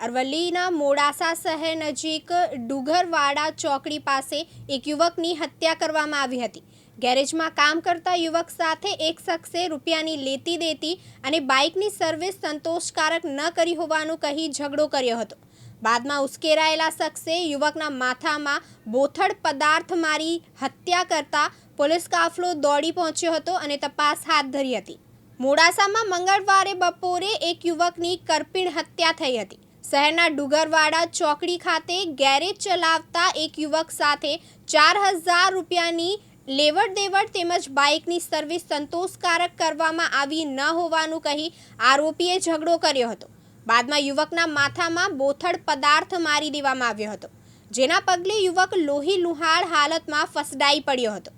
અરવલ્લીના મોડાસા શહેર નજીક ડુગરવાડા ચોકડી પાસે એક યુવકની હત્યા કરવામાં આવી હતી. ગેરેજમાં કામ કરતા યુવક સાથે એક શખ્સે રૂપિયાની લેતી દેતી અને બાઇકની સર્વિસ સંતોષકારક ન કરી હોવાનું કહી ઝઘડો કર્યો હતો. બાદમાં ઉશ્કેરાયેલા શખ્સે યુવકના માથામાં બોથડ પદાર્થ મારી હત્યા કરતા પોલીસ કાફલો દોડી પહોંચ્યો હતો અને તપાસ હાથ ધરી હતી. મોડાસામાં મંગળવારે બપોરે એક યુવકની કરપીણ હત્યા થઈ હતી. શહેરના ડુગરવાડા ચોકડી ખાતે ગેરેજ ચલાવતા એક યુવક સાથે ચાર હજાર રૂપિયાની લેવડ દેવડ તેમજ બાઇકની સર્વિસ સંતોષકારક કરવામાં આવી ન હોવાનું કહી આરોપીએ ઝઘડો કર્યો હતો. બાદમાં યુવકના માથામાં બોથડ પદાર્થ મારી દેવામાં આવ્યો હતો, જેના પગલે યુવક લોહી લુહાળ હાલતમાં ફસડાઈ પડ્યો હતો.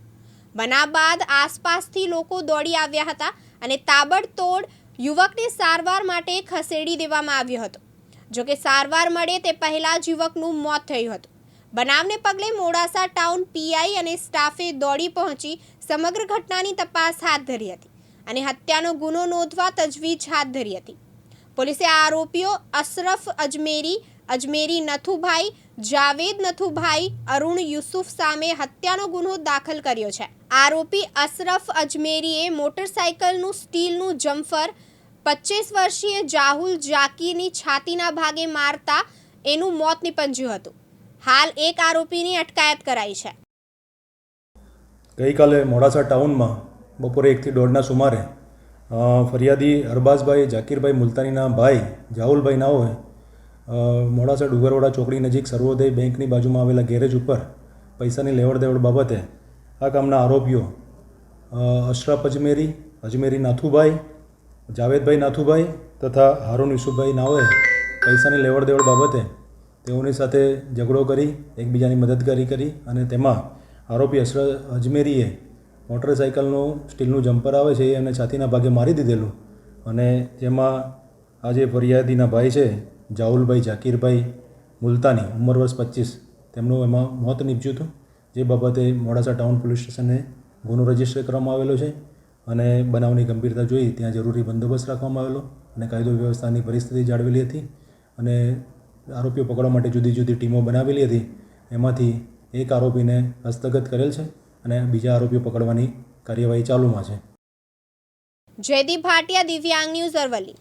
બનાવ બાદ આસપાસથી લોકો દોડી આવ્યા હતા અને તાબડતોડ યુવકને સારવાર માટે ખસેડી દેવામાં આવ્યો હતો. જોકે સારવાર મળે તે પહેલાં જ યુવકનું મોત થયું હતું. બનાવને પગલે મોડાસા ટાઉન પીઆઈ અને સ્ટાફે દોડી પહોંચી સમગ્ર ઘટનાની તપાસ હાથ ધરી હતી અને હત્યાનો ગુનો નોંધવા તજવીજ હાથ ધરી હતી. પોલીસે આરોપીઓ અશરફ અજમેરી અજમેરી નથુભાઈ, જાવેદ નથુભાઈ, અરુણ યુસુફ સામે હત્યાનો ગુનો દાખલ કર્યો છે. આરોપી અશરફ અજમેરીએ મોટરસાયકલનું, સ્ટીલનું જમ્ફર પચીસ વર્ષીય જાહુલ જાકીની છાતીના ભાગે મારતા એનું મોત નિપજ્યું હતું. હાલ એક આરોપીની અટકાયત કરાઈ છે. ગઈકાલે મોડાસા ટાઉનમાં બપોરે એકથી દોઢના સુમારે ફરિયાદી અરબાઝભાઈ જાકીરભાઈ મુલતાનીના ભાઈ જાહુલભાઈ અ, મોડાસા ડુગરવાડા ચોકડી નજીક સર્વોદય બેંકની બાજુમાં આવેલા ગેરેજ ઉપર પૈસાની લેવડ દેવડ બાબતે આ કામના આરોપીઓ અશરફ અજમેરી અજમેરી નાથુભાઈ જાવેદભાઈ નાથુભાઈ તથા હારૂન યુસુફભાઈ નાઓએ પૈસાની લેવડ દેવડ બાબતે તેઓની સાથે ઝઘડો કરી, એકબીજાની મદદગારી કરી અને તેમાં આરોપી અશરફ અજમેરીએ મોટરસાઇકલનું સ્ટીલનું જમ્પર આવે છે એ એમને છાતીના ભાગે મારી દીધેલું અને જેમાં આ જે ફરિયાદીના ભાઈ છે જાહુલભાઈ જાકીરભાઈ મુલતાની, ઉંમર વર્ષ પચીસ. તેમનું એમાં મોત નીપજ્યું હતું, જે બાબતે મોડાસા ટાઉન પોલીસ સ્ટેશને ગુનો રજિસ્ટર કરવામાં આવેલો છે. અને બનાવની ગંભીરતા જોઈ ત્યાં જરૂરી બંદોબસ્ત રાખવામાં આવેલો અને કાયદો વ્યવસ્થાની પરિસ્થિતિ જાળવેલી હતી અને આરોપીઓ પકડવા માટે જુદી જુદી ટીમો બનાવેલી હતી એમાંથી એક આરોપીને હસ્તગત કરેલ છે અને બીજા આરોપીઓ પકડવાની કાર્યવાહી ચાલુમાં છે. જયદીપ ભાટિયા દિવ્યાંગ ન્યૂઝ અરવલ્લી.